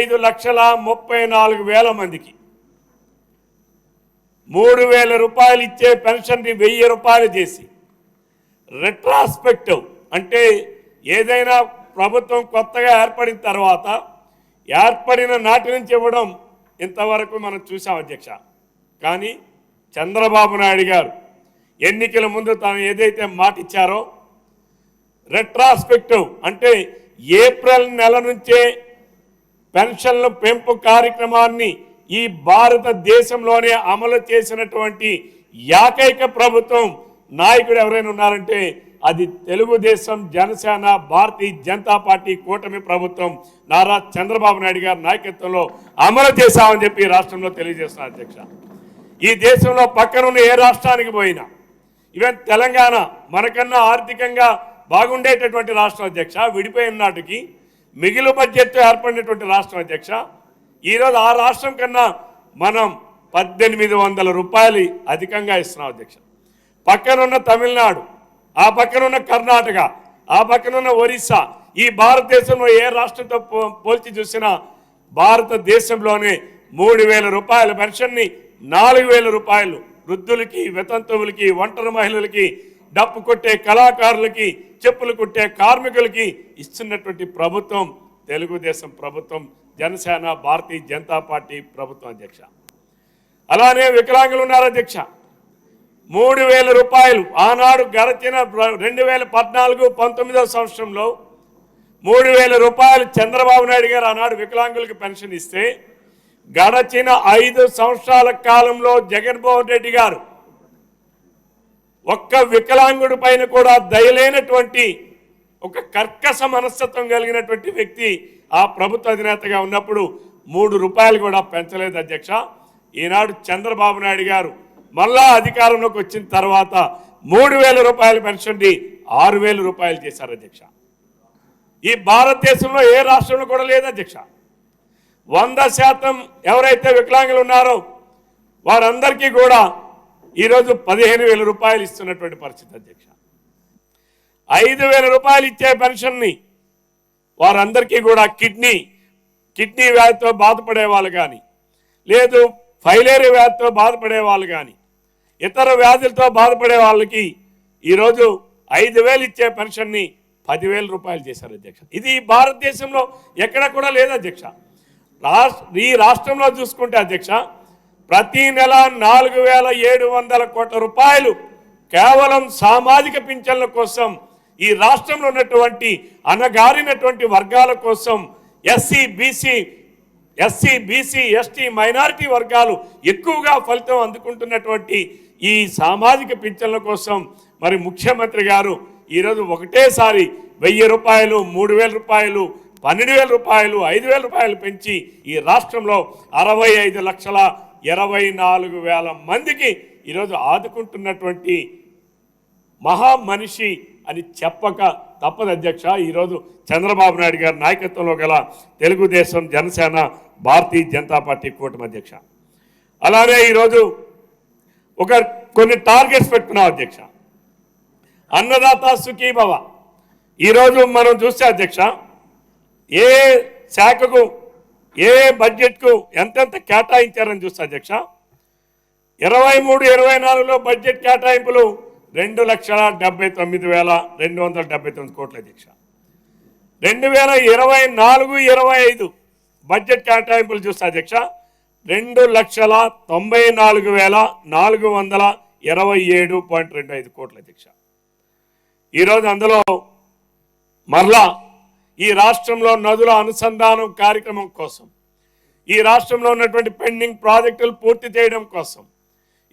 ఐదు లక్షల ముప్పై నాలుగు వేల మందికి. మూడు వేల రూపాయలు ఇచ్చే పెన్షన్ని వెయ్యి రూపాయలు చేసి. రెట్రాస్పెక్టివ్ అంటే ఏదైనా ప్రభుత్వం కొత్తగా ఏర్పడిన తర్వాత ఏర్పడిన నాటి నుంచి ఇవ్వడం ఇంతవరకు మనం చూసాం అధ్యక్ష. కానీ చంద్రబాబు నాయుడు గారు ఎన్నికల ముందు తాను ఏదైతే మాట ఇచ్చారో రెట్రాస్పెక్టివ్ అంటే ఏప్రిల్ నెల నుంచే పెన్షన్ల పెంపు కార్యక్రమాన్ని ఈ భారతదేశంలోనే అమలు చేసినటువంటి ఏకైక ప్రభుత్వం నాయకుడు ఎవరైనా ఉన్నారంటే అది తెలుగుదేశం జనసేన భారతీయ జనతా పార్టీ కూటమి ప్రభుత్వం నారా చంద్రబాబు నాయుడు గారి నాయకత్వంలో అమలు చేశామని చెప్పి రాష్ట్రంలో తెలియజేస్తున్న అధ్యక్ష. ఈ దేశంలో పక్కనున్న ఏ రాష్ట్రానికి పోయినా ఈవెన్ తెలంగాణ మనకన్నా ఆర్థికంగా బాగుండేటటువంటి రాష్ట్రం అధ్యక్ష విడిపోయిన నాటికి మిగిలి బడ్జెట్తో ఏర్పడినటువంటి రాష్ట్రం అధ్యక్ష ఈరోజు ఆ రాష్ట్రం కన్నా మనం పద్దెనిమిది వందల రూపాయలు అధికంగా ఇస్తున్నాం అధ్యక్ష. పక్కనున్న తమిళనాడు ఆ పక్కనున్న కర్ణాటక ఆ పక్కనున్న ఒరిస్సా ఈ భారతదేశంలో ఏ రాష్ట్రంతో పో- పోల్చి చూసినా భారతదేశంలోనే మూడు వేల రూపాయల పెన్షన్ని నాలుగు వేల రూపాయలు వృద్ధులకి వితంతువులకి ఒంటరి మహిళలకి డప్పు కొట్టే కళాకారులకి చెప్పులు కొట్టే కార్మికులకి ఇస్తున్నటువంటి ప్రభుత్వం తెలుగుదేశం ప్రభుత్వం జనసేన భారతీయ జనతా పార్టీ ప్రభుత్వం అధ్యక్ష. అలానే వికలాంగులు ఉన్నారు అధ్యక్ష. మూడు వేల రూపాయలు ఆనాడు గడచిన రెండు వేల పద్నాలుగు పంతొమ్మిదవ సంవత్సరంలో మూడు వేల రూపాయలు చంద్రబాబు నాయుడు గారు ఆనాడు వికలాంగులకు పెన్షన్ ఇస్తే గడచిన ఐదు సంవత్సరాల కాలంలో జగన్మోహన్ రెడ్డి గారు ఒక్క వికలాంగుడి పైన కూడా దయలేనటువంటి ఒక కర్కశ మనస్తత్వం కలిగినటువంటి వ్యక్తి ఆ ప్రభుత్వ అధినేతగా ఉన్నప్పుడు మూడు రూపాయలు కూడా పెంచలేదు అధ్యక్ష. ఈనాడు చంద్రబాబు నాయుడు గారు మళ్ళా అధికారంలోకి వచ్చిన తర్వాత మూడు వేల రూపాయలు పెన్షన్ని ఆరు వేల రూపాయలు చేశారు అధ్యక్ష. ఈ భారతదేశంలో ఏ రాష్ట్రంలో కూడా లేదు అధ్యక్ష. వంద శాతం ఎవరైతే వికలాంగులు ఉన్నారో వారందరికీ కూడా ఈరోజు పదిహేను వేల రూపాయలు ఇస్తున్నటువంటి పరిస్థితి అధ్యక్ష. ఐదు వేల రూపాయలు ఇచ్చే పెన్షన్ని వారందరికీ కూడా కిడ్నీ కిడ్నీ వ్యాధితో బాధపడే వాళ్ళు కానీ లేదు ఫైలేరి వ్యాధితో బాధపడే వాళ్ళు కానీ ఇతర వ్యాధులతో బాధపడే వాళ్ళకి ఈరోజు ఐదు వేలు ఇచ్చే పెన్షన్ని పదివేల రూపాయలు చేశారు అధ్యక్ష. ఇది భారతదేశంలో ఎక్కడ కూడా లేదు అధ్యక్ష. రాష్ట్ర ఈ రాష్ట్రంలో చూసుకుంటే అధ్యక్ష ప్రతి నెల నాలుగు వేల ఏడు వందల కోట్ల రూపాయలు కేవలం సామాజిక పింఛన్ల కోసం ఈ రాష్ట్రంలో ఉన్నటువంటి అనగారినటువంటి వర్గాల కోసం SC BC SC BC ST minority వర్గాలు ఎక్కువగా ఫలితం అందుకుంటున్నటువంటి ఈ సామాజిక పింఛన్ల కోసం మరి ముఖ్యమంత్రి గారు ఈరోజు ఒకటేసారి వెయ్యి రూపాయలు మూడు వేల రూపాయలు పన్నెండు వేల రూపాయలు ఐదు వేల రూపాయలు పెంచి ఈ రాష్ట్రంలో అరవై ఐదు లక్షల ఇరవై నాలుగు వేల మందికి ఈరోజు ఆదుకుంటున్నటువంటి మహా మనిషి అని చెప్పక తప్పదు అధ్యక్ష. ఈరోజు చంద్రబాబు నాయుడు గారి నాయకత్వంలో గల తెలుగుదేశం జనసేన భారతీయ జనతా పార్టీ కూటమి అధ్యక్ష. అలానే ఈరోజు ఒక కొన్ని టార్గెట్స్ పెట్టుకున్నాం అధ్యక్ష. అన్నదాత సుఖీభవ. ఈరోజు మనం చూస్తే అధ్యక్ష ఏ శాఖకు ఏ బడ్జెట్కు ఎంతెంత కేటాయించారని చూస్తే అధ్యక్ష ఇరవై మూడు ఇరవై నాలుగులో బడ్జెట్ కేటాయింపులు రెండు లక్షల డెబ్బై తొమ్మిది వేల రెండు వందల డెబ్బై తొమ్మిది కోట్ల అధ్యక్ష. రెండు వేల ఇరవై నాలుగు ఇరవై ఐదు బడ్జెట్ కేటాయింపులు చూస్తే అధ్యక్ష రెండు లక్షల తొంభై నాలుగు వేల నాలుగు వందల ఇరవై ఏడు పాయింట్ రెండు ఐదు కోట్ల అధ్యక్ష. ఈరోజు అందులో మరలా ఈ రాష్ట్రంలో నదుల అనుసంధానం కార్యక్రమం కోసం ఈ రాష్ట్రంలో ఉన్నటువంటి పెండింగ్ ప్రాజెక్టులు పూర్తి చేయడం కోసం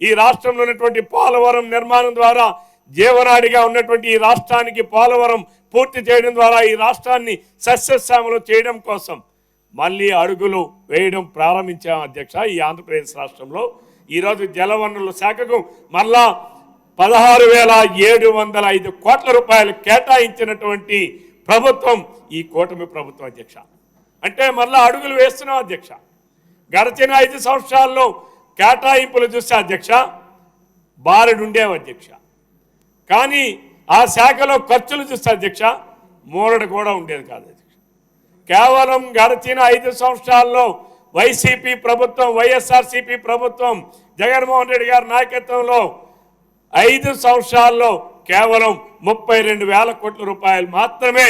ఈ రాష్ట్రంలో ఉన్నటువంటి పోలవరం నిర్మాణం ద్వారా జీవనాడిగా ఉన్నటువంటి ఈ రాష్ట్రానికి పోలవరం పూర్తి చేయడం ద్వారా ఈ రాష్ట్రాన్ని సస్యశ్యామలు చేయడం కోసం మళ్ళీ అడుగులు వేయడం ప్రారంభించాం అధ్యక్ష ఈ ఆంధ్రప్రదేశ్ రాష్ట్రంలో. ఈరోజు జలవనరుల శాఖకు మళ్ళా పదహారు వేల ఏడు వందల ఐదు కోట్ల రూపాయలు కేటాయించినటువంటి ప్రభుత్వం ఈ కూటమి ప్రభుత్వం అధ్యక్ష. అంటే మళ్ళా అడుగులు వేస్తున్నాం అధ్యక్ష. గడిచిన ఐదు సంవత్సరాల్లో కేటాయింపులు చూస్తే అధ్యక్ష బారెడుండేవి అధ్యక్ష. కానీ ఆ శాఖలో ఖర్చులు చూస్తే అధ్యక్ష మూలడు కూడా ఉండేది కాదు అధ్యక్ష. కేవలం గడిచిన ఐదు సంవత్సరాల్లో వైసీపీ ప్రభుత్వం వైఎస్ఆర్సీపీ ప్రభుత్వం జగన్మోహన్ రెడ్డి గారి నాయకత్వంలో ఐదు సంవత్సరాల్లో కేవలం ముప్పై రెండు వేల కోట్ల రూపాయలు మాత్రమే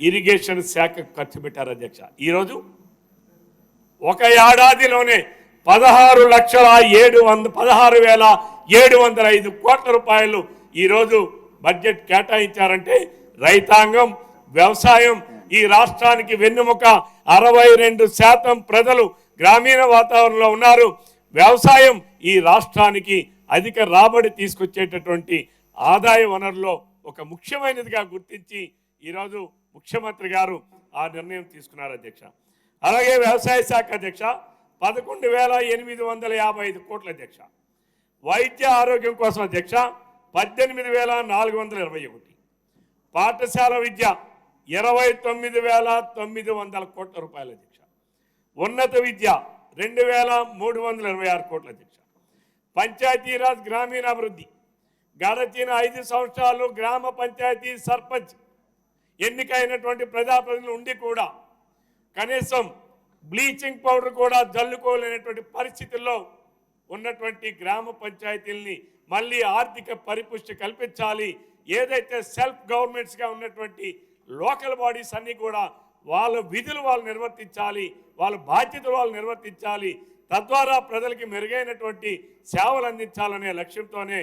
ఇరిగేషన్ శాఖ ఖర్చు పెట్టారు అధ్యక్ష. ఈరోజు ఒక ఏడాదిలోనే పదహారు లక్షల ఏడు వంద పదహారు వేల ఏడు వందల ఐదు కోట్ల రూపాయలు ఈరోజు బడ్జెట్ కేటాయించారంటే రైతాంగం వ్యవసాయం ఈ రాష్ట్రానికి వెన్నుముక. అరవై రెండు శాతం ప్రజలు గ్రామీణ వాతావరణంలో ఉన్నారు. వ్యవసాయం ఈ రాష్ట్రానికి అధిక రాబడి తీసుకొచ్చేటటువంటి ఆదాయ వనరులో ఒక ముఖ్యమైనదిగా గుర్తించి ఈరోజు ముఖ్యమంత్రి గారు ఆ నిర్ణయం తీసుకున్నారు అధ్యక్ష. అలాగే వ్యవసాయ శాఖ అధ్యక్ష పదకొండు వేల ఎనిమిది వందల యాభై ఐదు కోట్ల అధ్యక్ష. వైద్య ఆరోగ్యం కోసం అధ్యక్ష పద్దెనిమిది వేల నాలుగు వందల ఇరవై ఒకటి. పాఠశాల విద్య ఇరవై తొమ్మిది వేల తొమ్మిది వందల కోట్ల రూపాయల అధ్యక్ష. ఉన్నత విద్య రెండు వేల మూడు వందల ఇరవై ఆరు కోట్ల అధ్యక్ష. పంచాయతీరాజ్ గ్రామీణాభివృద్ధి గడచిన ఐదు సంవత్సరాలు గ్రామ పంచాయతీ సర్పంచ్ ఎన్నికైనటువంటి ప్రజాప్రతినిధులు ఉండి కూడా కనీసం బ్లీచింగ్ పౌడర్ కూడా జల్లుకోలేనటువంటి పరిస్థితుల్లో ఉన్నటువంటి గ్రామ పంచాయతీల్ని మళ్ళీ ఆర్థిక పరిపుష్టి కల్పించాలి. ఏదైతే సెల్ఫ్ గవర్నమెంట్స్గా ఉన్నటువంటి లోకల్ బాడీస్ అన్నీ కూడా వాళ్ళ విధులు వాళ్ళు నిర్వర్తించాలి వాళ్ళ బాధ్యతలు వాళ్ళు నిర్వర్తించాలి. తద్వారా ప్రజలకి మెరుగైనటువంటి సేవలు అందించాలనే లక్ష్యంతోనే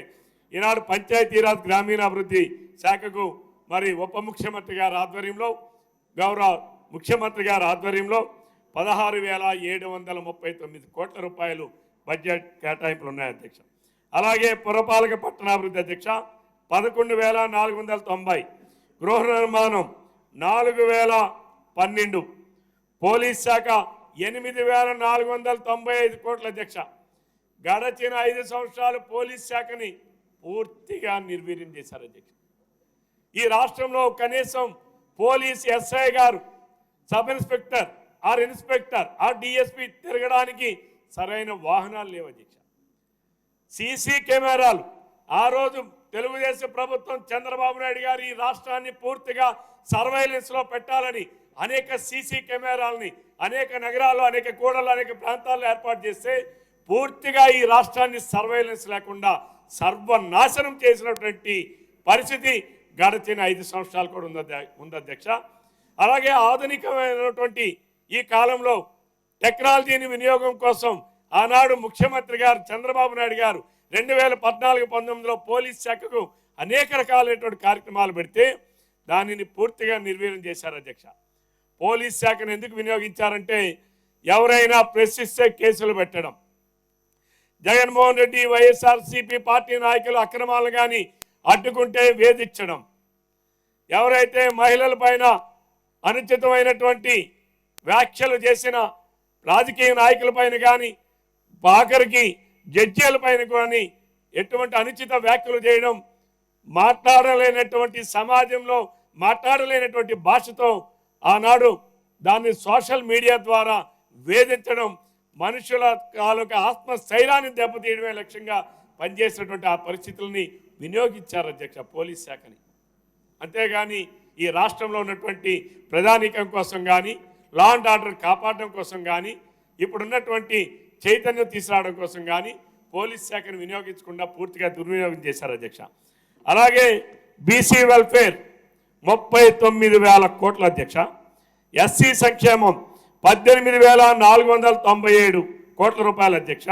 ఈనాడు పంచాయతీరాజ్ గ్రామీణాభివృద్ధి శాఖకు మరి ఉప ముఖ్యమంత్రి గారి ఆధ్వర్యంలో గౌరవ ముఖ్యమంత్రి గారి ఆధ్వర్యంలో పదహారు వేల ఏడు వందల ముప్పై తొమ్మిది కోట్ల రూపాయలు బడ్జెట్ కేటాయింపులు ఉన్నాయి అధ్యక్ష. అలాగే పురపాలక పట్టణాభివృద్ధి అధ్యక్ష పదకొండు వేల నాలుగు వందల తొంభై గృహ నిర్మాణం నాలుగు వేల పన్నెండు పోలీస్ శాఖ ఎనిమిది వేల నాలుగు వందల తొంభై ఐదు కోట్ల అధ్యక్ష. గడచిన ఐదు సంవత్సరాలు పోలీస్ శాఖని పూర్తిగా నిర్వీర్యం చేశారు అధ్యక్ష ఈ రాష్ట్రంలో కనీసం పోలీస్ ఎస్ఐ గారు sub inspector or inspector or DSP తిరగడానికి సరైన వాహనాలు లేవు అధ్యక్ష. సీసీ కెమెరాలు ఆ రోజు తెలుగుదేశం ప్రభుత్వం చంద్రబాబు నాయుడు గారు ఈ రాష్ట్రాన్ని పూర్తిగా సర్వైలెన్స్లో పెట్టాలని అనేక సీసీ కెమెరాలని అనేక నగరాలు అనేక కూడలు అనేక ప్రాంతాల్లో ఏర్పాటు చేస్తే పూర్తిగా ఈ రాష్ట్రాన్ని సర్వైలెన్స్ లేకుండా సర్వనాశనం చేసినటువంటి పరిస్థితి గడిచిన ఐదు సంవత్సరాలు కూడా ఉంది ఉంది అధ్యక్ష. అలాగే ఆధునికమైనటువంటి ఈ కాలంలో టెక్నాలజీని వినియోగం కోసం ఆనాడు ముఖ్యమంత్రి గారు చంద్రబాబు నాయుడు గారు రెండు వేల పద్నాలుగు పంతొమ్మిదిలో పోలీస్ శాఖకు అనేక రకాలైనటువంటి కార్యక్రమాలు పెడితే దానిని పూర్తిగా నిర్వీర్యం చేశారు అధ్యక్ష. పోలీస్ శాఖను ఎందుకు వినియోగించారంటే ఎవరైనా ప్రశ్నిస్తే కేసులు పెట్టడం. జగన్మోహన్ రెడ్డి వైఎస్ఆర్సీపీ పార్టీ నాయకులు అక్రమాలు కానీ అడ్డుకుంటే వేధించడం. ఎవరైతే మహిళల పైన అనుచితమైనటువంటి వ్యాఖ్యలు చేసిన రాజకీయ నాయకుల పైన కానీ ఆఖరికి జడ్జీల పైన కానీ ఎటువంటి అనుచిత వ్యాఖ్యలు చేయడం మాట్లాడలేనటువంటి సమాజంలో మాట్లాడలేనటువంటి భాషతో ఆనాడు దాన్ని సోషల్ మీడియా ద్వారా వేధించడం మనుషుల తాలూకా ఆత్మస్థైర్యాన్ని దెబ్బతీయడమే లక్ష్యంగా పనిచేసినటువంటి ఆ పరిస్థితుల్ని వినియోగించారు అధ్యక్ష పోలీస్ శాఖని. అంతేగాని ఈ రాష్ట్రంలో ఉన్నటువంటి ప్రధానికం కోసం కానీ లా అండ్ ఆర్డర్ కాపాడడం కోసం కానీ ఇప్పుడున్నటువంటి చైతన్యం తీసుకురావడం కోసం కానీ పోలీస్ శాఖను వినియోగించకుండా పూర్తిగా దుర్వినియోగం చేశారు అధ్యక్ష. అలాగే బీసీ వెల్ఫేర్ ముప్పై తొమ్మిది వేల కోట్ల అధ్యక్ష. ఎస్సీ సంక్షేమం పద్దెనిమిది వేల నాలుగు వందల తొంభై ఏడు కోట్ల రూపాయల అధ్యక్ష.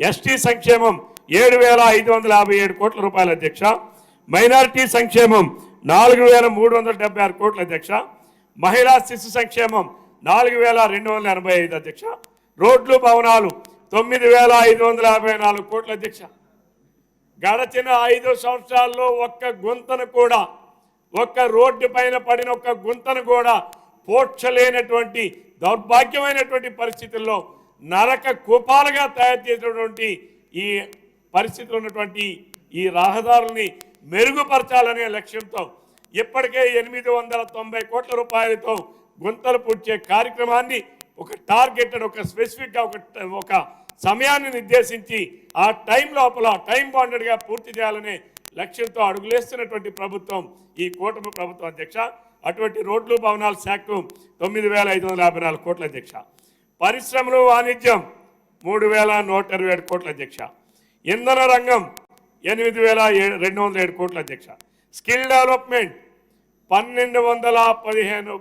ఎస్టీ సంక్షేమం ఏడు వేల ఐదు వందల యాభై ఏడు కోట్ల రూపాయల అధ్యక్ష. మైనారిటీ సంక్షేమం నాలుగు వేల మూడు వందల డెబ్బై ఆరు కోట్ల అధ్యక్ష. మహిళా శిశు సంక్షేమం నాలుగు వేల రెండు వందల ఎనభై ఐదు అధ్యక్ష. రోడ్లు భవనాలు తొమ్మిది వేల ఐదు వందల యాభై నాలుగు కోట్ల అధ్యక్ష. గడచిన ఐదు సంవత్సరాల్లో ఒక్క గుంతను కూడా ఒక్క రోడ్డు పైన పడిన ఒక్క గుంతను కూడా పోడ్చలేనటువంటి దౌర్భాగ్యమైనటువంటి పరిస్థితుల్లో నరక కూపాలుగా తయారు చేసినటువంటి ఈ పరిస్థితులు ఉన్నటువంటి ఈ రహదారుల్ని మెరుగుపరచాలనే లక్ష్యంతో ఇప్పటికే ఎనిమిది వందల తొంభై కోట్ల రూపాయలతో గుంతలు పూడ్చే కార్యక్రమాన్ని ఒక టార్గెటెడ్ ఒక స్పెసిఫిక్గా ఒక ఒక సమయాన్ని నిర్దేశించి ఆ టైం లోపల టైం బాండెడ్గా పూర్తి చేయాలనే లక్ష్యంతో అడుగులేస్తున్నటువంటి ప్రభుత్వం ఈ కూటమి ప్రభుత్వం అధ్యక్ష. అటువంటి రోడ్లు భవనాల శాఖకు తొమ్మిది వేల ఐదు వందల యాభై నాలుగు కోట్ల అధ్యక్ష. పరిశ్రమలు వాణిజ్యం మూడు వేల నూట ఇరవై ఏడు కోట్ల అధ్యక్ష. ఇంధన రంగం ఎనిమిది వేల రెండు వందల ఏడు కోట్ల అధ్యక్ష. స్కిల్ డెవలప్మెంట్ పన్నెండు వందల పదిహేను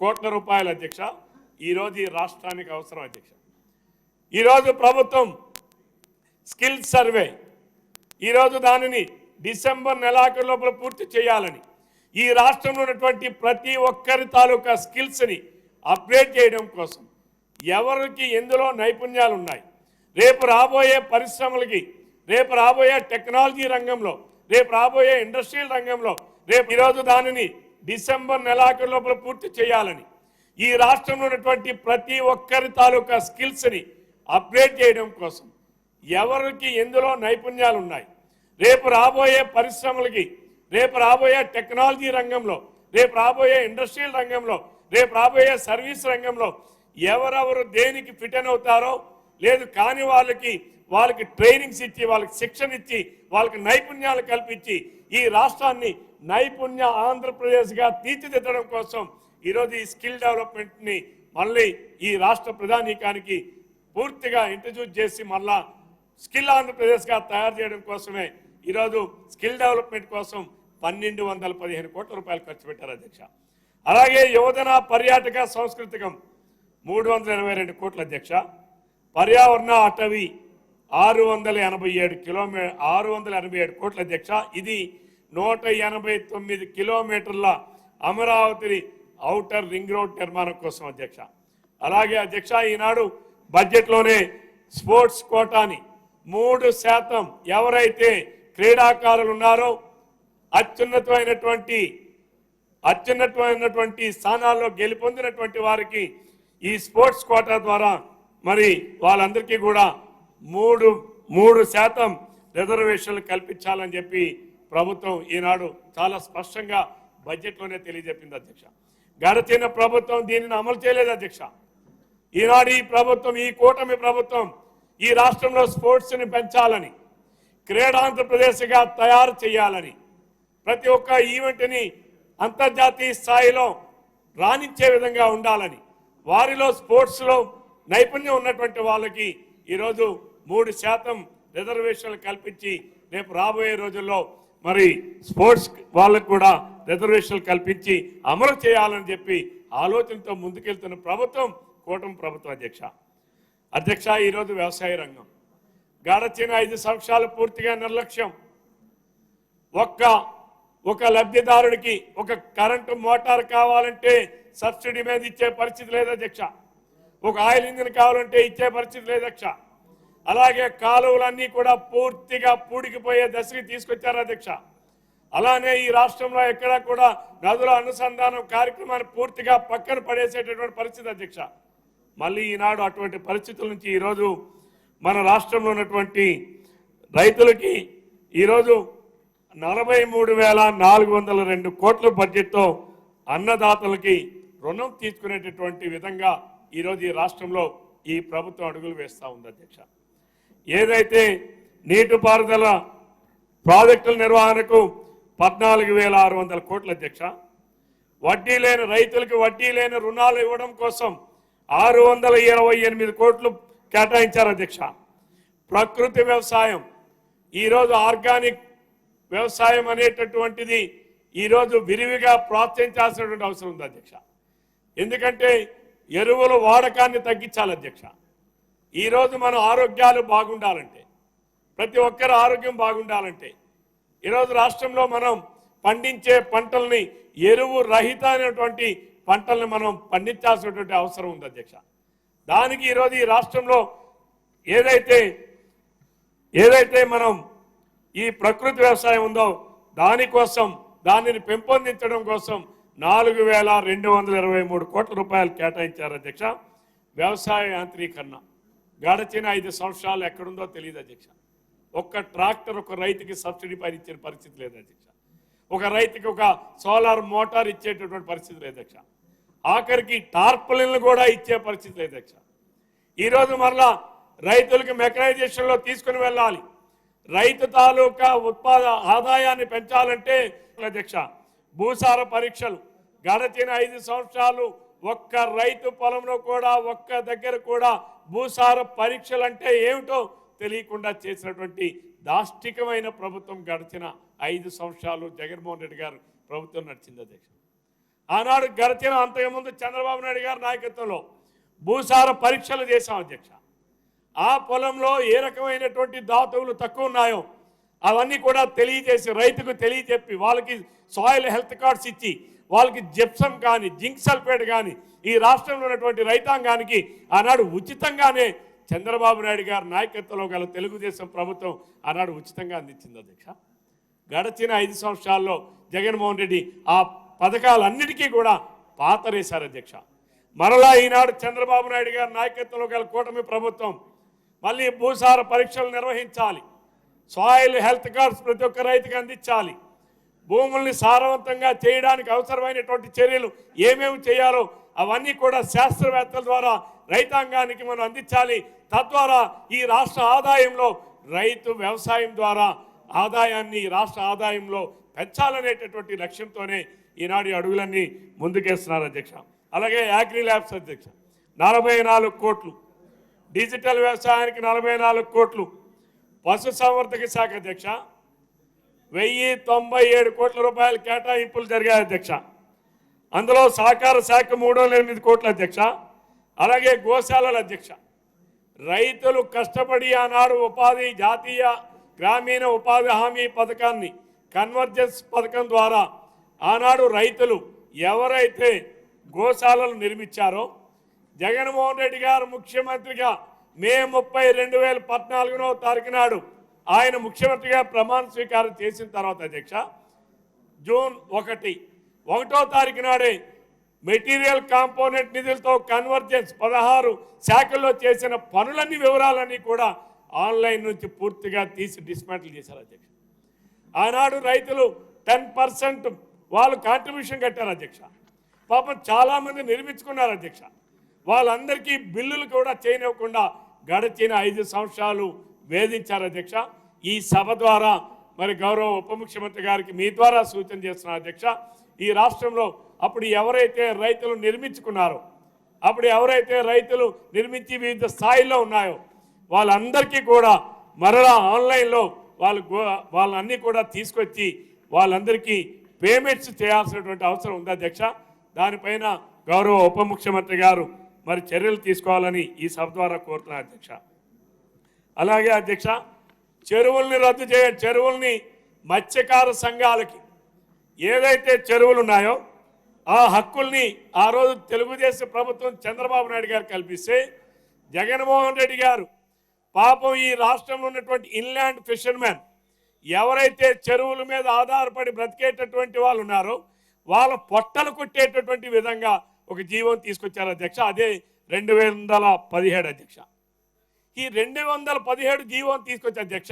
కోట్ల రూపాయల అధ్యక్ష. ఈరోజు ఈ రాష్ట్రానికి అవసరం అధ్యక్ష. ఈరోజు ప్రభుత్వం స్కిల్ సర్వే. ఈరోజు దానిని డిసెంబర్ నెలాఖరు లోపల పూర్తి చేయాలని ఈ రాష్ట్రంలో ఉన్నటువంటి ప్రతి ఒక్కరి తాలూకా స్కిల్స్ని అప్గ్రేడ్ చేయడం కోసం ఎవరికి ఎందులో నైపుణ్యాలు ఉన్నాయి? రేపు రాబోయే పరిశ్రమలకి రేపు రాబోయే టెక్నాలజీ రంగంలో రేపు రాబోయే ఇండస్ట్రియల్ రంగంలో రేపు ఈరోజు దానిని డిసెంబర్ నెలాఖరు లోపల పూర్తి చేయాలని ఈ రాష్ట్రంలో ఉన్నటువంటి ప్రతి ఒక్కరి తాలూకా స్కిల్స్ని అప్గ్రేడ్ చేయడం కోసం ఎవరికి ఎందులో నైపుణ్యాలు ఉన్నాయి? రేపు రాబోయే పరిశ్రమలకి రేపు రాబోయే టెక్నాలజీ రంగంలో రేపు రాబోయే ఇండస్ట్రియల్ రంగంలో రేపు రాబోయే సర్వీస్ రంగంలో ఎవరెవరు దేనికి ఫిట్ అని అవుతారో లేదు కాని వాళ్ళకి వాళ్ళకి ట్రైనింగ్స్ ఇచ్చి వాళ్ళకి శిక్షణ ఇచ్చి వాళ్ళకి నైపుణ్యాలు కల్పించి ఈ రాష్ట్రాన్ని నైపుణ్య ఆంధ్రప్రదేశ్గా తీర్చిదిద్దడం కోసం ఈరోజు ఈ స్కిల్ డెవలప్మెంట్ని మళ్ళీ ఈ రాష్ట్ర ప్రధానికానికి పూర్తిగా ఇంట్రడ్యూస్ చేసి మళ్ళా స్కిల్ ఆంధ్రప్రదేశ్గా తయారు చేయడం కోసమే ఈరోజు స్కిల్ డెవలప్మెంట్ కోసం పన్నెండు వందల పదిహేను కోట్ల రూపాయలు ఖర్చు పెట్టారు అధ్యక్ష. అలాగే యువజన పర్యాటక సాంస్కృతికం మూడు వందల ఇరవై రెండు కోట్ల అధ్యక్ష. పర్యావరణ అటవీ ఆరు వందల ఎనభై ఏడు కిలోమీ ఆరు వందల ఎనభై ఏడు కోట్ల అధ్యక్ష. ఇది నూట ఎనభై తొమ్మిది కిలోమీటర్ల అమరావతి ఔటర్ రింగ్ రోడ్ నిర్మాణం కోసం అధ్యక్ష. అలాగే అధ్యక్ష ఈనాడు బడ్జెట్లోనే స్పోర్ట్స్ కోటాని మూడు శాతం ఎవరైతే క్రీడాకారులు ఉన్నారో అత్యున్నతమైనటువంటి అత్యున్నతమైనటువంటి స్థానాల్లో గెలుపొందినటువంటి వారికి ఈ స్పోర్ట్స్ కోటా ద్వారా మరి వాళ్ళందరికీ కూడా మూడు మూడు శాతం రిజర్వేషన్లు కల్పించాలని చెప్పి ప్రభుత్వం ఈనాడు చాలా స్పష్టంగా బడ్జెట్లోనే తెలియజెప్పింది అధ్యక్ష. గడచిన ప్రభుత్వం దీనిని అమలు చేయలేదు అధ్యక్ష. ఈనాడు ఈ ప్రభుత్వం ఈ కూటమి ప్రభుత్వం ఈ రాష్ట్రంలో స్పోర్ట్స్ని పెంచాలని క్రీడాంధ్రప్రదేశ్గా తయారు చేయాలని ప్రతి ఒక్క ఈవెంట్ని అంతర్జాతీయ స్థాయిలో రాణించే విధంగా ఉండాలని వారిలో స్పోర్ట్స్లో నైపుణ్యం ఉన్నటువంటి వాళ్ళకి ఈరోజు మూడు శాతం రిజర్వేషన్లు కల్పించి రేపు రాబోయే రోజుల్లో మరి స్పోర్ట్స్ వాళ్ళకు కూడా రిజర్వేషన్లు కల్పించి అమలు చేయాలని చెప్పి ఆలోచనతో ముందుకెళ్తున్న ప్రభుత్వం కూటమి ప్రభుత్వం అధ్యక్ష. అధ్యక్ష ఈరోజు వ్యవసాయ రంగం. గడచిన ఐదు సంవత్సరాలు పూర్తిగా నిర్లక్ష్యం. ఒక్క ఒక లబ్ధిదారుడికి ఒక కరెంటు మోటార్ కావాలంటే సబ్సిడీ మీద ఇచ్చే పరిస్థితి లేదు అధ్యక్ష. ఒక ఆయిల్ ఇంజిన్ కావాలంటే ఇచ్చే పరిస్థితి లేదు అధ్యక్ష. అలాగే కాలువలన్నీ కూడా పూర్తిగా పూడికిపోయే దశకి తీసుకొచ్చారు అధ్యక్ష. అలానే ఈ రాష్ట్రంలో ఎక్కడా కూడా నదుల అనుసంధానం కార్యక్రమాన్ని పూర్తిగా పక్కన పడేసేటటువంటి పరిస్థితి అధ్యక్ష. మళ్ళీ ఈనాడు అటువంటి పరిస్థితుల నుంచి ఈరోజు మన రాష్ట్రంలో ఉన్నటువంటి రైతులకి ఈరోజు నలభై మూడు వేల నాలుగు వందల రెండు కోట్ల బడ్జెట్తో అన్నదాతలకి రుణం తీసుకునేటటువంటి విధంగా ఈరోజు ఈ రాష్ట్రంలో ఈ ప్రభుత్వం అడుగులు వేస్తూ ఉంది అధ్యక్ష. ఏదైతే నీటిపారుదల ప్రాజెక్టుల నిర్వహణకు పద్నాలుగు వేల ఆరు వందల కోట్ల అధ్యక్ష వడ్డీ లేని రైతులకు వడ్డీ లేని రుణాలు ఇవ్వడం కోసం ఆరు వందల ఇరవై ఎనిమిది కోట్లు కేటాయించారు అధ్యక్ష. ప్రకృతి వ్యవసాయం ఈరోజు ఆర్గానిక్ వ్యవసాయం అనేటటువంటిది ఈరోజు విరివిగా ప్రోత్సహించాల్సినటువంటి అవసరం ఉంది అధ్యక్ష. ఎందుకంటే ఎరువుల వాడకాన్ని తగ్గించాలి అధ్యక్ష. ఈరోజు మన ఆరోగ్యాలు బాగుండాలంటే ప్రతి ఒక్కరి ఆరోగ్యం బాగుండాలంటే ఈరోజు రాష్ట్రంలో మనం పండించే పంటల్ని ఎరువు రహిత అనేటువంటి పంటల్ని మనం పండించాల్సినటువంటి అవసరం ఉంది అధ్యక్ష. దానికి ఈరోజు ఈ రాష్ట్రంలో ఏదైతే ఏదైతే మనం ఈ ప్రకృతి వ్యవసాయం ఉందో దానికోసం దానిని పెంపొందించడం కోసం నాలుగు వేల రెండు వందల ఇరవై మూడు కోట్ల రూపాయలు కేటాయించారు అధ్యక్ష. వ్యవసాయ యాంత్రీకరణ. గడచిన ఐదు సంవత్సరాలు ఎక్కడుందో తెలియదు అధ్యక్ష. ఒక్క ట్రాక్టర్ ఒక రైతుకి సబ్సిడీ పైన ఇచ్చిన పరిస్థితి లేదు అధ్యక్ష. ఒక రైతుకి ఒక సోలార్ మోటార్ ఇచ్చేటటువంటి పరిస్థితి లేదు అధ్యక్ష. ఆఖరికి టార్పలిన్లు కూడా ఇచ్చే పరిస్థితి లేదు అధ్యక్ష. ఈరోజు మరలా రైతులకి మెకనైజేషన్లో తీసుకుని వెళ్ళాలి. రైతు తాలూకా ఉత్పాద ఆదాయాన్ని పెంచాలంటే అధ్యక్ష భూసార పరీక్షలు గడచిన ఐదు సంవత్సరాలు ఒక్క రైతు పొలంలో కూడా ఒక్క దగ్గర కూడా భూసార పరీక్షలు అంటే ఏమిటో తెలియకుండా చేసినటువంటి దాష్టికమైన ప్రభుత్వం గడిచిన ఐదు సంవత్సరాలు జగన్మోహన్ రెడ్డి గారు ప్రభుత్వం నడిచింది అధ్యక్ష. ఆనాడు గడిచిన అంతకుముందు చంద్రబాబు నాయుడు గారి నాయకత్వంలో భూసార పరీక్షలు చేశాం అధ్యక్ష. ఆ పొలంలో ఏ రకమైనటువంటి ధాతువులు తక్కువ ఉన్నాయో అవన్నీ కూడా తెలియజేసి రైతుకు తెలియజెప్పి వాళ్ళకి సాయిల్ హెల్త్ కార్డ్స్ ఇచ్చి వాళ్ళకి జిప్సం కానీ జింక్ సల్ఫేట్ కానీ ఈ రాష్ట్రంలో ఉన్నటువంటి రైతాంగానికి ఆనాడు ఉచితంగానే చంద్రబాబు నాయుడు గారి నాయకత్వంలో గల తెలుగుదేశం ప్రభుత్వం ఆనాడు ఉచితంగా అందించింది అధ్యక్ష. గడచిన ఐదు సంవత్సరాల్లో జగన్మోహన్ రెడ్డి ఆ పథకాలన్నిటికీ కూడా పాతరేశారు అధ్యక్ష. మరలా ఈనాడు చంద్రబాబు నాయుడు గారి నాయకత్వంలో గల కూటమి ప్రభుత్వం మళ్ళీ భూసార పరీక్షలు నిర్వహించాలి. సాయిల్ హెల్త్ కార్డ్స్ ప్రతి ఒక్క రైతుకి అందించాలి. భూముల్ని సారవంతంగా చేయడానికి అవసరమైనటువంటి చర్యలు ఏమేమి చేయాలో అవన్నీ కూడా శాస్త్రవేత్తల ద్వారా రైతాంగానికి మనం అందించాలి. తద్వారా ఈ రాష్ట్ర ఆదాయంలో రైతు వ్యవసాయం ద్వారా ఆదాయాన్ని రాష్ట్ర ఆదాయంలో పెంచాలనేటటువంటి లక్ష్యంతోనే ఈనాడు అడుగులన్నీ ముందుకేస్తున్నారు అధ్యక్ష. అలాగే యాగ్రీ ల్యాబ్స్ అధ్యక్ష. నలభై నాలుగు కోట్లు డిజిటల్ వ్యవసాయానికి నలభై నాలుగు కోట్లు. పశుసంవర్ధక శాఖ అధ్యక్ష. వెయ్యి తొంభై ఏడు కోట్ల రూపాయల కేటాయింపులు జరిగాయి అధ్యక్ష. అందులో సహకార శాఖ మూడు వందల ఎనిమిది కోట్ల అధ్యక్ష. అలాగే గోశాలల అధ్యక్ష. రైతులు కష్టపడి ఆనాడు ఉపాధి జాతీయ గ్రామీణ ఉపాధి హామీ పథకాన్ని కన్వర్జెన్స్ పథకం ద్వారా ఆనాడు రైతులు ఎవరైతే గోశాలలు నిర్మించారో జగన్మోహన్ రెడ్డి గారు ముఖ్యమంత్రిగా మే ముప్పై రెండు వేల పద్నాలుగునో తారీఖు నాడు ఆయన ముఖ్యమంత్రిగా ప్రమాణ స్వీకారం చేసిన తర్వాత అధ్యక్ష జూన్ ఒకటి ఒకటో తారీఖు నాడే మెటీరియల్ కాంపోనెంట్ నిధులతో కన్వర్జెన్స్ పదహారు శాఖల్లో చేసిన పనులన్నీ వివరాలన్నీ కూడా ఆన్లైన్ నుంచి పూర్తిగా తీసి డిస్మాంటిల్ చేశారు అధ్యక్ష. ఆనాడు రైతులు టెన్ పర్సెంట్ వాళ్ళు కాంట్రిబ్యూషన్ కట్టారు అధ్యక్ష. పాపం చాలామంది నిర్మించుకున్నారు అధ్యక్ష. వాళ్ళందరికీ బిల్లులు కూడా చేయనివ్వకుండా గడిచిన ఐదు సంవత్సరాలు వేధించారు అధ్యక్ష. ఈ సభ ద్వారా మరి గౌరవ ఉప ముఖ్యమంత్రి గారికి మీ ద్వారా సూచన చేస్తున్న అధ్యక్ష. ఈ రాష్ట్రంలో అప్పుడు ఎవరైతే రైతులు నిర్మించుకున్నారో అప్పుడు ఎవరైతే రైతులు నిర్మించి వివిధ స్థాయిలో ఉన్నాయో వాళ్ళందరికీ కూడా మరలా ఆన్లైన్లో వాళ్ళు వాళ్ళన్నీ కూడా తీసుకొచ్చి వాళ్ళందరికీ పేమెంట్స్ చేయాల్సినటువంటి అవసరం ఉంది అధ్యక్ష. దానిపైన గౌరవ ఉప ముఖ్యమంత్రి గారు మరి చర్యలు తీసుకోవాలని ఈ సభ ద్వారా కోరుతున్నా అధ్యక్ష. అలాగే అధ్యక్ష చెరువుల్ని రద్దు చేయ చెరువుల్ని మత్స్యకార సంఘాలకి ఏదైతే చెరువులు ఉన్నాయో ఆ హక్కుల్ని ఆ రోజు తెలుగుదేశం ప్రభుత్వం చంద్రబాబు నాయుడు గారు కల్పిస్తే జగన్మోహన్ రెడ్డి గారు పాపం ఈ రాష్ట్రంలో ఉన్నటువంటి ఇన్లాండ్ ఫిషర్మెన్ ఎవరైతే చెరువుల మీద ఆధారపడి బ్రతికేటటువంటి వాళ్ళు ఉన్నారో వాళ్ళ పొట్టలు కొట్టేటటువంటి విధంగా ఒక జీవం తీసుకొచ్చారు అధ్యక్ష. అదే రెండు వందల పదిహేడు అధ్యక్ష. ఈ రెండు వందల పదిహేడు జీవోని తీసుకొచ్చి అధ్యక్ష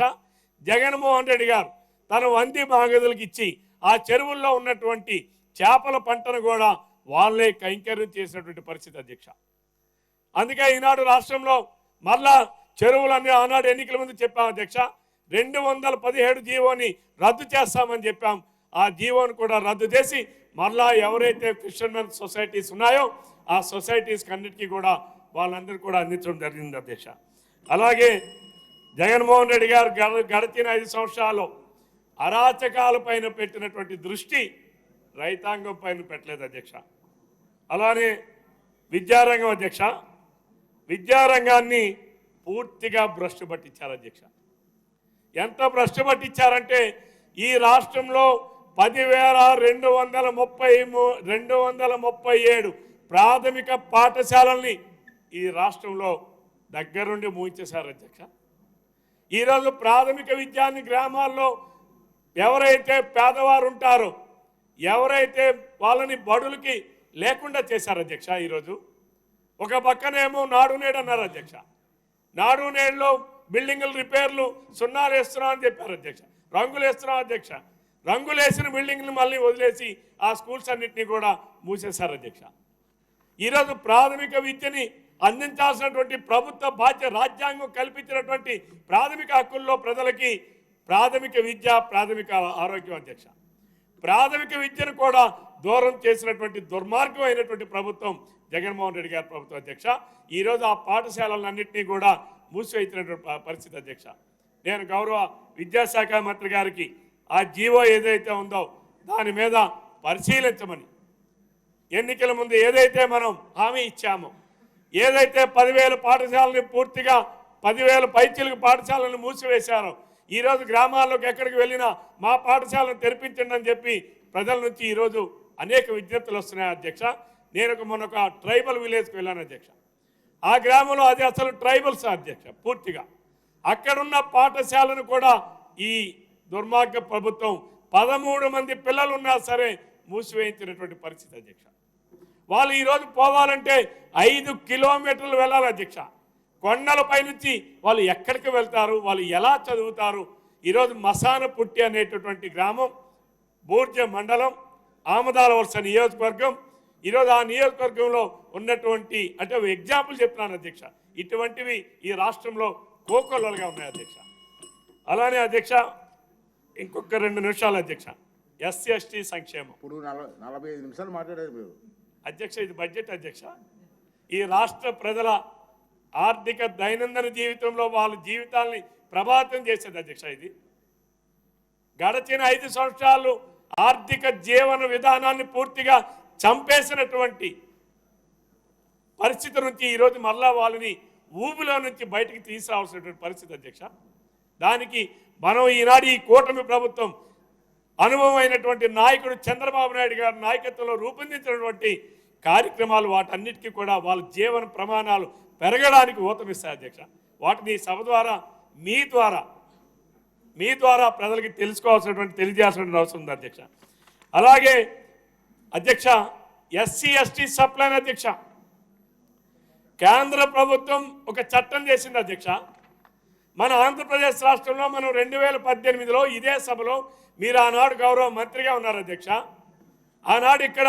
జగన్మోహన్ రెడ్డి గారు తన వంది బాగదులకు ఇచ్చి ఆ చెరువుల్లో ఉన్నటువంటి చేపల పంటను కూడా వాళ్ళే కైంకర్యం చేసినటువంటి పరిస్థితి అధ్యక్ష. అందుకే ఈనాడు రాష్ట్రంలో మరలా చెరువులన్నీ ఆనాడు ఎన్నికల ముందు చెప్పాం అధ్యక్ష. రెండు వందల పదిహేడు జీవోని రద్దు చేస్తామని చెప్పాం. ఆ జీవోని కూడా రద్దు చేసి మరలా ఎవరైతే ఫిషర్మెన్ సొసైటీస్ ఉన్నాయో ఆ సొసైటీస్ అన్నిటికీ కూడా వాళ్ళందరికీ కూడా అందించడం జరిగింది అధ్యక్ష. అలాగే జగన్మోహన్ రెడ్డి గారు గడ- గడిచిన ఐదు సంవత్సరాలు అరాచకాల పైన పెట్టినటువంటి దృష్టి రైతాంగం పైన పెట్టలేదు అధ్యక్ష. అలానే విద్యారంగం అధ్యక్ష విద్యారంగాన్ని పూర్తిగా భ్రష్టు పట్టించారు అధ్యక్ష. ఎంత భ్రష్టు పట్టించారంటే ఈ రాష్ట్రంలో పదివేల రెండు వందల ముప్పై మూ- రెండు వందల ముప్పై ఏడు ప్రాథమిక పాఠశాలల్ని ఈ రాష్ట్రంలో దగ్గరుండి మూయించేశారు అధ్యక్ష. ఈరోజు ప్రాథమిక విద్యాన్ని గ్రామాల్లో ఎవరైతే పేదవారు ఉంటారో ఎవరైతే వాళ్ళని బడులకి లేకుండా చేశారు అధ్యక్ష ఈరోజు ఒక పక్కనేమో నాడు నేడు అన్నారు అధ్యక్ష. నాడు నేడులో బిల్డింగులు రిపేర్లు సున్నాలు వేస్తున్నాం అని చెప్పారు అధ్యక్ష. రంగులు వేస్తున్నాం అధ్యక్ష. రంగులేసిన బిల్డింగ్లు మళ్ళీ వదిలేసి ఆ స్కూల్స్ అన్నింటినీ కూడా మూసేశారు అధ్యక్ష. ఈరోజు ప్రాథమిక విద్యని అందించాల్సినటువంటి ప్రభుత్వ బాధ్యత రాజ్యాంగం కల్పించినటువంటి ప్రాథమిక హక్కుల్లో ప్రజలకి ప్రాథమిక విద్య ప్రాథమిక ఆరోగ్యం అధ్యక్ష. ప్రాథమిక విద్యను కూడా దూరం చేసినటువంటి దుర్మార్గం అయినటువంటి ప్రభుత్వం జగన్మోహన్ రెడ్డి గారి ప్రభుత్వం అధ్యక్ష. ఈరోజు ఆ పాఠశాలలన్నింటినీ కూడా మూసివేసినటువంటి పరిస్థితి అధ్యక్ష. నేను గౌరవ విద్యాశాఖ మంత్రి గారికి ఆ జీవో ఏదైతే ఉందో దాని మీద పరిశీలించమని. ఎన్నికల ముందు ఏదైతే మనం హామీ ఇచ్చామో ఏదైతే పదివేల పాఠశాలని పూర్తిగా పదివేల పైచీలకు పాఠశాలను మూసివేశారో ఈరోజు గ్రామాల్లోకి ఎక్కడికి వెళ్ళినా మా పాఠశాలను తెరిపించండి అని చెప్పి ప్రజల నుంచి ఈరోజు అనేక విజ్ఞప్తులు వస్తున్నాయి అధ్యక్ష. నేను ఒక మొన్న ఒక ట్రైబల్ విలేజ్కి వెళ్ళాను అధ్యక్ష. ఆ గ్రామంలో అది అసలు ట్రైబల్స్ అధ్యక్ష పూర్తిగా. అక్కడున్న పాఠశాలను కూడా ఈ దుర్మార్గ ప్రభుత్వం పదమూడు మంది పిల్లలు ఉన్నా సరే మూసివేయించినటువంటి పరిస్థితి అధ్యక్ష. వాళ్ళు ఈరోజు పోవాలంటే ఐదు కిలోమీటర్లు వెళ్ళాలి అధ్యక్ష. కొండలపై నుంచి వాళ్ళు ఎక్కడికి వెళ్తారు? వాళ్ళు ఎలా చదువుతారు? ఈరోజు మసాన పుట్టి అనేటటువంటి గ్రామం బూర్జ మండలం ఆమదాల వలస నియోజకవర్గం. ఈరోజు ఆ నియోజకవర్గంలో ఉన్నటువంటి అంటే ఎగ్జాంపుల్ చెప్తున్నాను అధ్యక్ష. ఇటువంటివి ఈ రాష్ట్రంలో కోకొల్లలుగా ఉన్నాయి అధ్యక్ష. అలానే అధ్యక్ష ఇంకొక రెండు నిమిషాలు అధ్యక్ష. ఎస్సీ ఎస్టీ సంక్షేమం. ఇప్పుడు నలభై ఐదు నిమిషాలు మాట్లాడారు మీరు. అధ్యక్ష ఇది బడ్జెట్ అధ్యక్ష. ఈ రాష్ట్ర ప్రజల ఆర్థిక దైనందిన జీవితంలో వాళ్ళ జీవితాల్ని ప్రభావితం చేసేది అధ్యక్ష ఇది. గడచిన ఐదు సంవత్సరాలు ఆర్థిక జీవన విధానాన్ని పూర్తిగా చంపేసినటువంటి పరిస్థితి నుంచి ఈరోజు మళ్ళా వాళ్ళని ఊబిలో నుంచి బయటికి తీసుకురావాల్సినటువంటి పరిస్థితి అధ్యక్ష. దానికి మనం ఈనాడు ఈ కూటమి ప్రభుత్వం అనుభవమైనటువంటి నాయకుడు చంద్రబాబు నాయుడు గారి నాయకత్వంలో రూపొందించినటువంటి కార్యక్రమాలు వాటన్నిటికీ కూడా వాళ్ళ జీవన ప్రమాణాలు పెరగడానికి ఊతమిస్తాయి అధ్యక్ష. వాటిని సభ ద్వారా మీ ద్వారా మీ ద్వారా ప్రజలకి తెలుసుకోవాల్సినటువంటి తెలియజేయాల్సిన అవసరం ఉంది అధ్యక్ష. అలాగే అధ్యక్ష ఎస్సీ ఎస్టీ సప్లైన్ అధ్యక్ష. కేంద్ర ప్రభుత్వం ఒక చట్టం చేసింది అధ్యక్ష. మన ఆంధ్రప్రదేశ్ రాష్ట్రంలో మనం రెండు వేల పద్దెనిమిదిలో ఇదే సభలో మీరు ఆనాడు గౌరవ మంత్రిగా ఉన్నారు అధ్యక్ష. ఆనాడు ఇక్కడ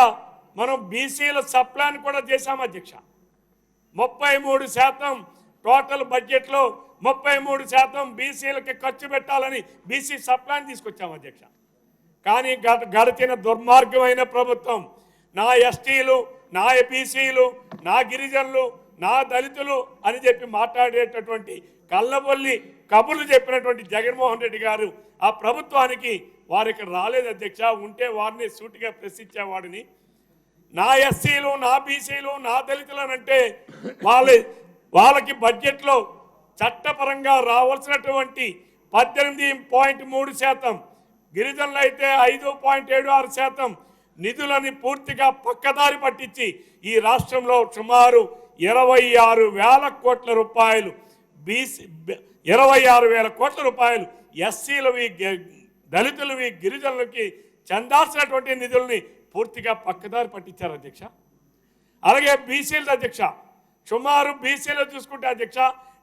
మనం బీసీల సప్లాన్ కూడా చేశాం అధ్యక్ష. ముప్పై మూడు శాతం టోటల్ బడ్జెట్లో ముప్పై మూడు శాతం బీసీలకి ఖర్చు పెట్టాలని బీసీ సప్లాన్ తీసుకొచ్చాం అధ్యక్ష. కానీ గత గడిచిన దుర్మార్గమైన ప్రభుత్వం నా ఎస్టీలు నా బీసీలు నా గిరిజనులు నా దళితులు అని చెప్పి మాట్లాడేటటువంటి కళ్ళబొల్లి కబుర్లు చెప్పినటువంటి జగన్మోహన్ రెడ్డి గారు ఆ ప్రభుత్వానికి వారు ఇక్కడ రాలేదు అధ్యక్ష ఉంటే వారిని సూటిగా ప్రశ్నించేవాడిని. నా ఎస్సీలు నా బీసీలు నా దళితులు అని అంటే వాళ్ళ వాళ్ళకి బడ్జెట్లో చట్టపరంగా రావాల్సినటువంటి పద్దెనిమిది పాయింట్ మూడు శాతం గిరిజనులు అయితే ఐదు పాయింట్ ఏడు ఆరు శాతం నిధులని పూర్తిగా పక్కదారి పట్టించి ఈ రాష్ట్రంలో సుమారు ఇరవై ఆరు వేల కోట్ల రూపాయలు బీసీ ఇరవై ఆరు వేల కోట్ల రూపాయలు ఎస్సీలవి దళితులవి గిరిజనులకి చెందాల్సినటువంటి నిధుల్ని పూర్తిగా పక్కదారి పట్టించారు అధ్యక్ష. అలాగే బీసీల అధ్యక్ష సుమారు బీసీలు చూసుకుంటే అధ్యక్ష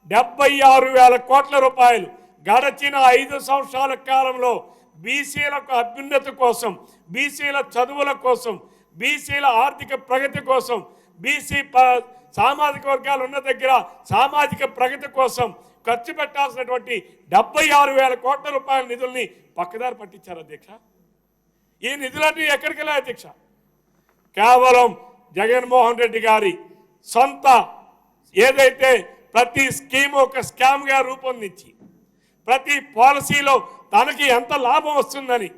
డెబ్బై ఆరు వేల కోట్ల రూపాయలు గడచిన ఐదు సంవత్సరాల కాలంలో బీసీలకు అభ్యున్నతి కోసం బీసీల చదువుల కోసం బీసీల ఆర్థిక ప్రగతి కోసం బీసీ ప- సామాజిక వర్గాలు ఉన్న దగ్గర సామాజిక ప్రగతి కోసం ఖర్చు పెట్టాల్సినటువంటి డెబ్బై ఆరు వేల కోట్ల రూపాయల నిధుల్ని పక్కదారి పట్టించారు అధ్యక్ష. ఈ నిధులన్నీ ఎక్కడికి వెళ్ళాయి అధ్యక్ష? కేవలం జగన్మోహన్ రెడ్డి గారి సొంత ఏదైతే ప్రతి స్కీమ్ ఒక స్కామ్గా రూపొందించి ప్రతి పాలసీలో తనకి ఎంత లాభం వస్తుందని.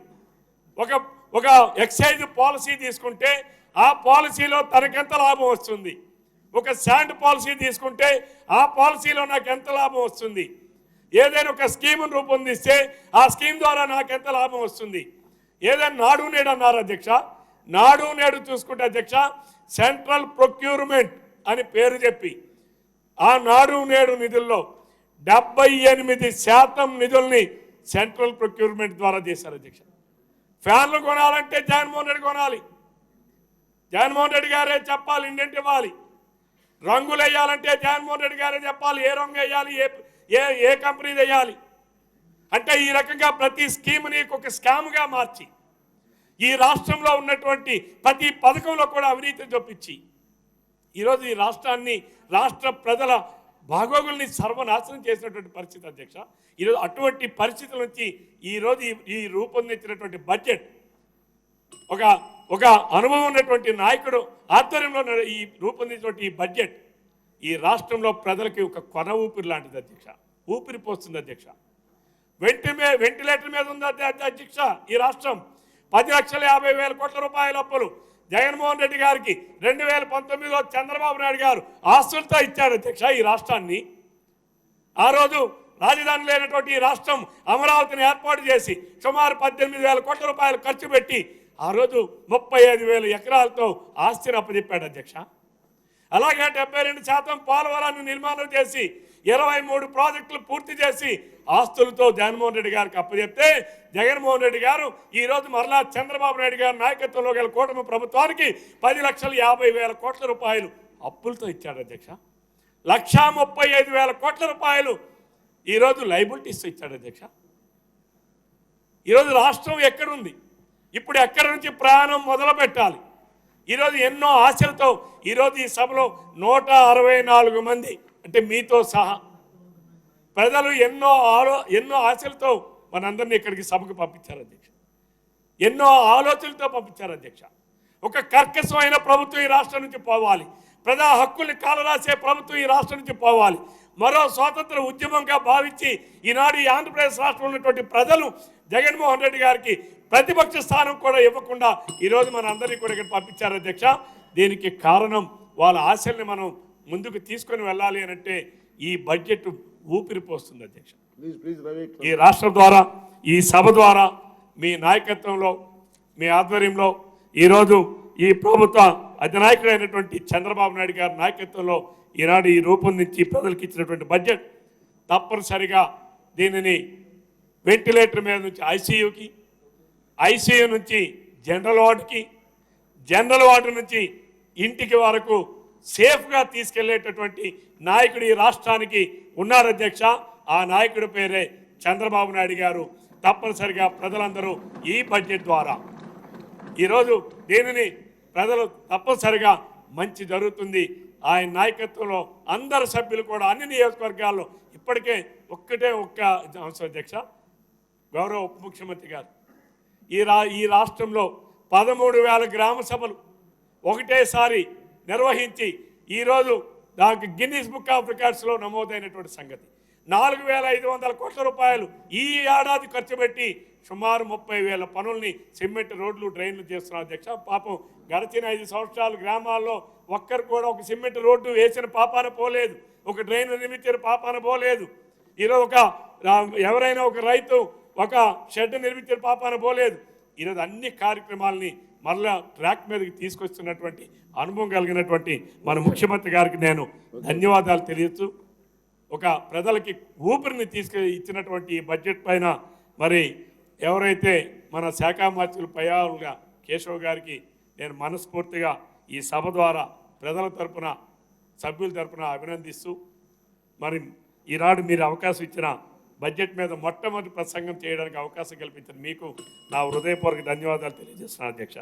ఒక ఒక ఎక్సైజ్ పాలసీ తీసుకుంటే ఆ పాలసీలో తనకెంత లాభం వస్తుంది? ఒక శాండ్ పాలసీ తీసుకుంటే ఆ పాలసీలో నాకు ఎంత లాభం వస్తుంది? ఏదైనా ఒక స్కీమ్ను రూపొందిస్తే ఆ స్కీమ్ ద్వారా నాకు ఎంత లాభం వస్తుంది? ఏదైనా నాడు నేడు అన్నారు అధ్యక్ష. నాడు నేడు చూసుకుంటే అధ్యక్ష సెంట్రల్ ప్రొక్యూర్మెంట్ అని పేరు చెప్పి ఆ నాడు నేడు నిధుల్లో డెబ్బై ఎనిమిది శాతం నిధుల్ని సెంట్రల్ ప్రొక్యూర్మెంట్ ద్వారా చేశారు అధ్యక్ష. ఫ్యాన్లు కొనాలంటే జగన్మోహన్ రెడ్డి కొనాలి. జగన్మోహన్ రెడ్డి గారే చెప్పాలి ఇండెంట్ ఇవ్వాలి. రంగులు వేయాలంటే జగన్మోహన్ రెడ్డి గారే చెప్పాలి ఏ రంగు వేయాలి ఏ ఏ ఏ కంపెనీ వేయాలి. అంటే ఈ రకంగా ప్రతి స్కీమ్ని ఒక స్కామ్గా మార్చి ఈ రాష్ట్రంలో ఉన్నటువంటి ప్రతి పథకంలో కూడా అవినీతి చూపించి ఈరోజు ఈ రాష్ట్రాన్ని రాష్ట్ర ప్రజల భాగోగుల్ని సర్వనాశనం చేసినటువంటి పరిస్థితి అధ్యక్ష. ఈరోజు అటువంటి పరిస్థితుల నుంచి ఈరోజు ఈ రూపొందించినటువంటి బడ్జెట్ ఒక ఒక అనుభవం ఉన్నటువంటి నాయకుడు ఆధ్వర్యంలో ఈ రూపొందించినటువంటి ఈ బడ్జెట్ ఈ రాష్ట్రంలో ప్రజలకి ఒక కొన ఊపిరి లాంటిది అధ్యక్ష. ఊపిరి పోస్తుంది అధ్యక్ష. వెంటి మీద వెంటిలేటర్ మీద ఉంది అధ్యక్ష ఈ రాష్ట్రం. పది లక్షల యాభై వేల కోట్ల రూపాయల అప్పులు. జగన్మోహన్ రెడ్డి గారికి రెండు వేల పంతొమ్మిదిలో చంద్రబాబు నాయుడు గారు ఆస్తులతో ఇచ్చాడు అధ్యక్ష ఈ రాష్ట్రాన్ని. ఆ రోజు రాజధాని లేనటువంటి ఈ రాష్ట్రం అమరావతిని ఏర్పాటు చేసి సుమారు పద్దెనిమిది వేల కోట్ల రూపాయలు ఖర్చు పెట్టి ఆ రోజు ముప్పై ఐదు వేల ఎకరాలతో ఆస్తిని అప్పచెప్పాడు అధ్యక్ష. అలాగే డెబ్బై రెండు శాతం పోలవరాన్ని నిర్మాణం చేసి ఇరవై మూడు ప్రాజెక్టులు పూర్తి చేసి ఆస్తులతో జగన్మోహన్ రెడ్డి గారికి అప్పచెప్తే జగన్మోహన్ రెడ్డి గారు ఈరోజు మరలా చంద్రబాబు నాయుడు గారి నాయకత్వంలో గల కూటమి ప్రభుత్వానికి పది లక్షల యాభై వేల కోట్ల రూపాయలు అప్పులతో ఇచ్చాడు అధ్యక్ష. లక్షా ముప్పై ఐదు వేల కోట్ల రూపాయలు ఈరోజు లైబిలిటీస్ ఇచ్చాడు అధ్యక్ష. ఈరోజు రాష్ట్రం ఎక్కడుంది? ఇప్పుడు ఎక్కడి నుంచి ప్రయాణం మొదలు పెట్టాలి? ఈరోజు ఎన్నో ఆశలతో ఈరోజు ఈ సభలో నూట అరవై నాలుగు మంది అంటే మీతో సహా. ప్రజలు ఎన్నో ఆలో ఎన్నో ఆశలతో మనందరినీ ఇక్కడికి సభకు పంపించారు అధ్యక్ష. ఎన్నో ఆలోచనలతో పంపించారు అధ్యక్ష. ఒక కర్కశమైన ప్రభుత్వం ఈ రాష్ట్రం నుంచి పోవాలి. ప్రజా హక్కుల్ని కాలరాసే ప్రభుత్వం ఈ రాష్ట్రం నుంచి పోవాలి. మరో స్వాతంత్ర ఉద్యమంగా భావించి ఈనాడు ఈ ఆంధ్రప్రదేశ్ రాష్ట్రంలో ఉన్నటువంటి ప్రజలు జగన్మోహన్ రెడ్డి గారికి ప్రతిపక్ష స్థానం కూడా ఇవ్వకుండా ఈరోజు మన అందరినీ కూడా ఇక్కడ పంపించారు అధ్యక్ష. దీనికి కారణం వాళ్ళ ఆశల్ని మనం ముందుకు తీసుకొని వెళ్ళాలి అని అంటే ఈ బడ్జెట్ ఊపిరిపోస్తుంది అధ్యక్ష. ఈ రాష్ట్రం ద్వారా ఈ సభ ద్వారా మీ నాయకత్వంలో మీ ఆధ్వర్యంలో ఈరోజు ఈ ప్రభుత్వ అధినాయకుడైనటువంటి చంద్రబాబు నాయుడు గారి నాయకత్వంలో ఈనాడు ఈ రూపొందించి ప్రజలకు ఇచ్చినటువంటి బడ్జెట్ తప్పనిసరిగా దీనిని వెంటిలేటర్ మీద నుంచి ఐసీయూకి ఐసీయూ నుంచి జనరల్ వార్డుకి జనరల్ వార్డు నుంచి ఇంటికి వరకు సేఫ్గా తీసుకెళ్ళేటటువంటి నాయకుడు ఈ రాష్ట్రానికి ఉన్నారు అధ్యక్ష. ఆ నాయకుడి పేరే చంద్రబాబు నాయుడు గారు. తప్పనిసరిగా ప్రజలందరూ ఈ బడ్జెట్ ద్వారా. ఈరోజు దీనిని ప్రజలు తప్పనిసరిగా మంచి జరుగుతుంది. ఆయన నాయకత్వంలో అందరు సభ్యులు కూడా అన్ని నియోజకవర్గాల్లో ఇప్పటికే ఒక్కటే ఒక్క అంశం అధ్యక్ష. గౌరవ ఉప ముఖ్యమంత్రి గారు. ఈ రా ఈ రాష్ట్రంలో పదమూడు వేల గ్రామ సభలు ఒకటేసారి నిర్వహించి ఈరోజు దానికి గిన్నీస్ బుక్ ఆఫ్ రికార్డ్స్లో నమోదైనటువంటి సంగతి. నాలుగు వేల ఐదు వందల కోట్ల రూపాయలు ఈ ఏడాది ఖర్చు పెట్టి సుమారు ముప్పై వేల పనుల్ని సిమెంట్ రోడ్లు డ్రైన్లు చేస్తున్నారు. అధ్యక్ష పాపం గడిచిన ఐదు సంవత్సరాలు గ్రామాల్లో ఒక్కరు కూడా ఒక సిమెంట్ రోడ్డు వేసిన పాపాన పోలేదు. ఒక డ్రైన్ నిర్మించిన పాపాన పోలేదు. ఈరోజు ఒక ఎవరైనా ఒక రైతు ఒక షెడ్ నిర్మించిన పాపాన పోలేదు. ఈరోజు అన్ని కార్యక్రమాలని మరలా ట్రాక్ మీదకి తీసుకొస్తున్నటువంటి అనుభవం కలిగినటువంటి మన ముఖ్యమంత్రి గారికి నేను ధన్యవాదాలు తెలియచ్చు ఒక ప్రజలకి ఊపిరిని తీసుకు ఇచ్చినటువంటి ఈ బడ్జెట్ పైన మరి ఎవరైతే మన శాఖ మంత్రులు పయాలుగా కేశవ్ గారికి నేను మనస్ఫూర్తిగా ఈ సభ ద్వారా ప్రజల తరపున సభ్యుల తరపున అభినందిస్తూ మరి ఈనాడు మీరు అవకాశం ఇచ్చిన బడ్జెట్ మీద మొట్టమొదటి ప్రసంగం చేయడానికి అవకాశం కల్పించిన మీకు నా హృదయపూర్వక ధన్యవాదాలు తెలియజేస్తున్నాను అధ్యక్ష.